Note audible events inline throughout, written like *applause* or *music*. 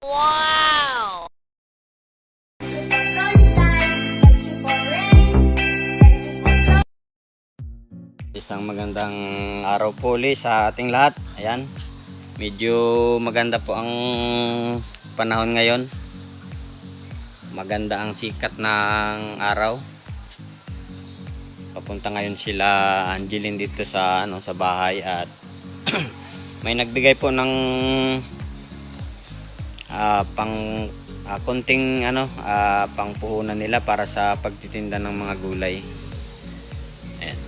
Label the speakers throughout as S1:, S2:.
S1: Wow! Isang magandang araw po ulit sa ating lahat. Ayan. Medyo maganda po ang panahon ngayon. Maganda ang sikat ng araw. Papunta ngayon sila Angeline dito sa ano sa bahay at *clears throat* may nagbigay po ng ah, pang ah, konting ano ah, pangpuhunan nila para sa pagtitinda ng mga gulay. Ayan.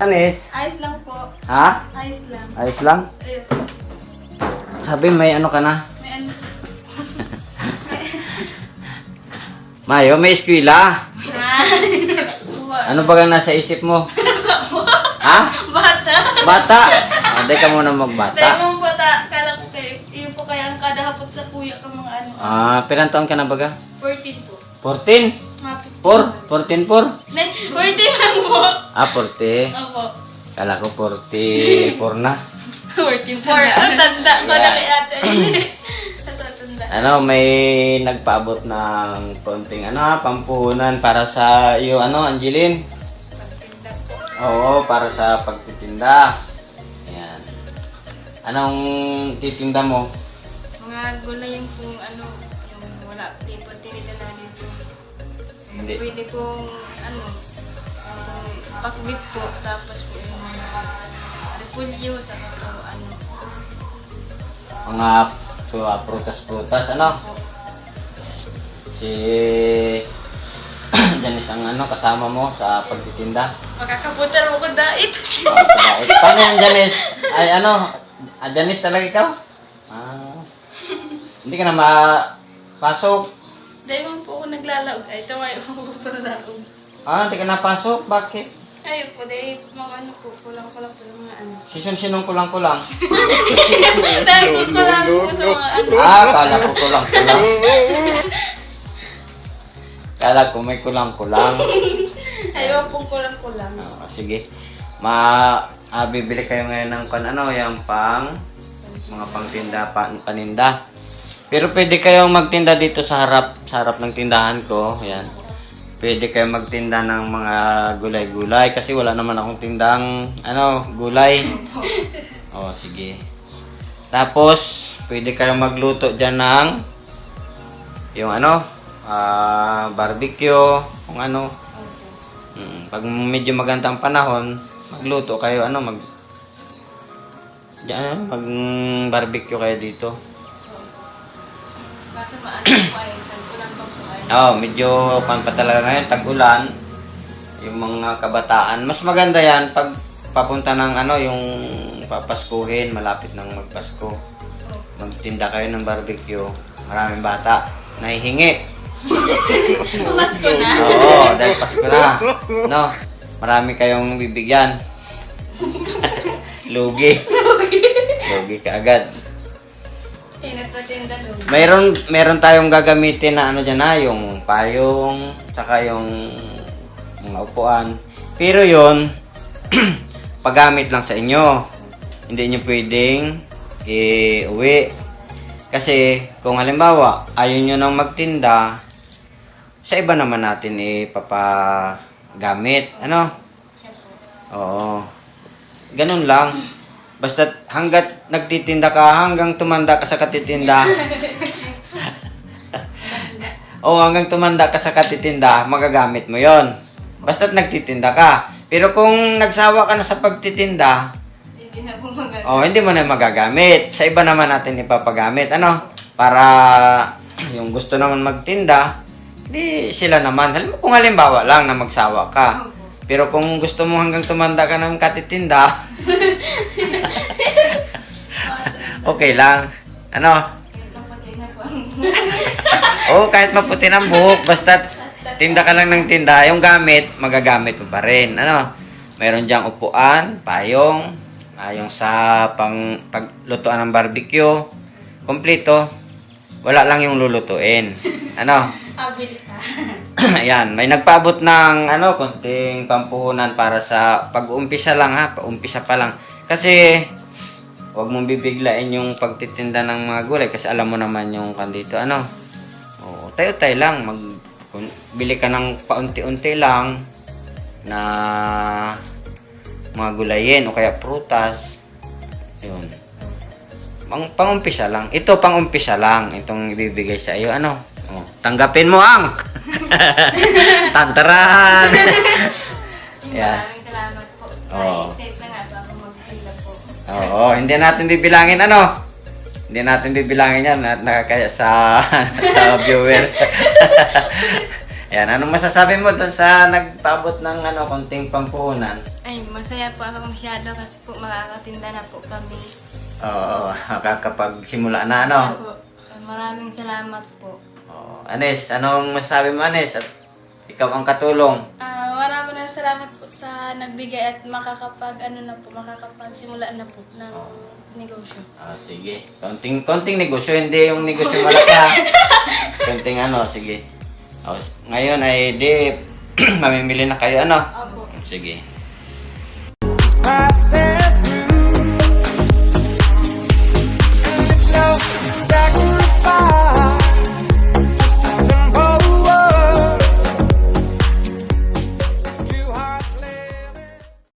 S1: Anis?
S2: Ayos lang po.
S1: Ha?
S2: Ayos lang.
S1: Ayos lang?
S2: Ayun.
S1: Sabi may ano ka na?
S2: May ano. *laughs*
S1: Mayo, may eskwela.
S2: Buwan.
S1: Ano ba ang nasa isip mo? *laughs* ha?
S2: Bata.
S1: Bata? Ah, ka muna magbata.
S2: mong
S1: Ah, pilang taon ka na baga?
S2: 14 po.
S1: 14?
S2: Mapit.
S1: 4? 14 4?
S2: Nay, 14 lang po.
S1: Ah, 40.
S2: Opo.
S1: Kala ko 44 *laughs* na.
S2: 14 po. Ang tanda ko na kay ate. *laughs* *clears throat* Natatanda.
S1: Ano, may nagpaabot ng konting ano, pampuhunan para sa iyo, ano, Angeline?
S2: Pagtinda po.
S1: Oo, para sa pagtitinda. Ayan. Anong titinda mo?
S2: Gulay yung kung ano, yung wala, di po tinita na dito.
S1: Hindi.
S2: Pwede kong ano, um, pakbit po, tapos po yung mga repulyo, saka po ano,
S1: Mga tu- prutas-prutas, ano? Si *clears throat* Janice ang ano, kasama mo sa pagtitinda.
S2: Makakaputar mo ko dait.
S1: Paano yan, Janice? Ay, ano? Ah, Janice talaga ikaw? Hindi ka na mapasok.
S2: Dahil man po ako naglalaog. Ay, tumayo ako *laughs* para laog.
S1: Ah, hindi ka napasok? Bakit?
S2: Ayun po, dahil mga ano po, kulang-kulang po ng mga ano.
S1: Season-sinong kulang-kulang. *laughs*
S2: Dahil po kulang po sa mga ano. *laughs*
S1: Ah, kala ko kulang-kulang. Kala ko may kulang-kulang.
S2: Ayaw pong kulang-kulang.
S1: Ah, sige. Ma, ah, bibili kayo ngayon ng kan ano, yung pang mga pangtinda, pa, paninda. Pero pwede kayong magtinda dito sa harap, sa harap ng tindahan ko. Yan. Pwede kayong magtinda ng mga gulay-gulay kasi wala naman akong tindang ano, gulay. *laughs* Oh, sige. Tapos, pwede kayong magluto dyan ng yung ano, ah, barbecue, kung ano. Mm, pag medyo magandang panahon, magluto kayo, ano, mag... Diyan, mag barbecue kayo dito.
S2: Kaso.
S1: Oo, oh, medyo pan pa talaga ngayon, tag-ulan. Yung mga kabataan, mas maganda yan pag papunta ng ano, yung papaskuhin, malapit ng magpasko. Magtinda kayo ng barbecue. Maraming bata. Nahihingi. *laughs*
S2: Pumasko na.
S1: Oo, dahil Pasko na. No, marami kayong bibigyan. *laughs* Lugi. Lugi ka agad. Mayroon, meron tayong gagamitin na ano dyan na, yung payong, saka yung mga upuan. Pero yon *clears throat* paggamit lang sa inyo. Hindi nyo pwedeng i-uwi. Kasi kung halimbawa, ayaw nyo nang magtinda, sa iba naman natin ipapagamit. Ano? Oo. Ganun lang. Basta hanggat nagtitinda ka, hanggang tumanda ka sa katitinda. *laughs* Oo, hanggang tumanda ka sa katitinda, magagamit mo yon. Basta nagtitinda ka. Pero kung nagsawa ka na sa pagtitinda,
S2: Hindi na po magagawa.
S1: oh, hindi mo na magagamit. Sa iba naman natin ipapagamit. Ano? Para *clears throat* yung gusto naman magtinda, di sila naman. Halim- Kung halimbawa lang na magsawa ka. Pero kung gusto mo hanggang tumanda ka ng katitinda, *laughs* okay lang. Ano? Oo, kahit maputi ng buhok, basta tinda ka lang ng tinda, yung gamit, magagamit mo pa rin. Ano? Meron diyang upuan, payong, ah, yung sa pang paglutuan ng barbecue, kompleto. Wala lang yung lulutuin. Ano? *laughs*
S2: Abili ka. *clears throat*
S1: Ayan, may nagpaabot ng ano, konting pampuhunan para sa pag-umpisa lang ha, paumpisa pa lang. Kasi Huwag mong bibiglain yung pagtitinda ng mga gulay kasi alam mo naman yung kandito ano. Oo, tayo-tayo lang mag bili ka ng paunti-unti lang na mga gulayin o kaya prutas. Yun. Pang pangumpisa lang. Ito pangumpisa lang itong ibibigay sa iyo. Ano? Oh, tanggapin mo ang. *laughs* Tantaran. Yeah.
S2: Maraming salamat po.
S1: Oo.
S2: Na-excite na nga po ako magpila po.
S1: Oo, hindi natin bibilangin ano. Hindi natin bibilangin yan at nakakaya sa *laughs* sa viewers. *laughs* Yan, anong masasabi mo doon sa nagpaabot ng ano konting pampuhunan?
S2: Ay, masaya po ako masyado kasi po makakatinda na po kami.
S1: Oo, kakapagsimula na ano.
S2: Maraming salamat po.
S1: Oo. Anes, anong masasabi mo Anes? At ikaw ang katulong.
S3: Ah, maraming na salamat po sa nagbigay at makakapag ano na po, makakapagsimula na po ng negosyo.
S1: Ah, sige. Konting konting negosyo, hindi yung negosyo malaki *laughs* konting ano, sige. Oh, ngayon ay di *clears throat* mamimili na kayo ano?
S3: Opo.
S1: Sige.
S4: myself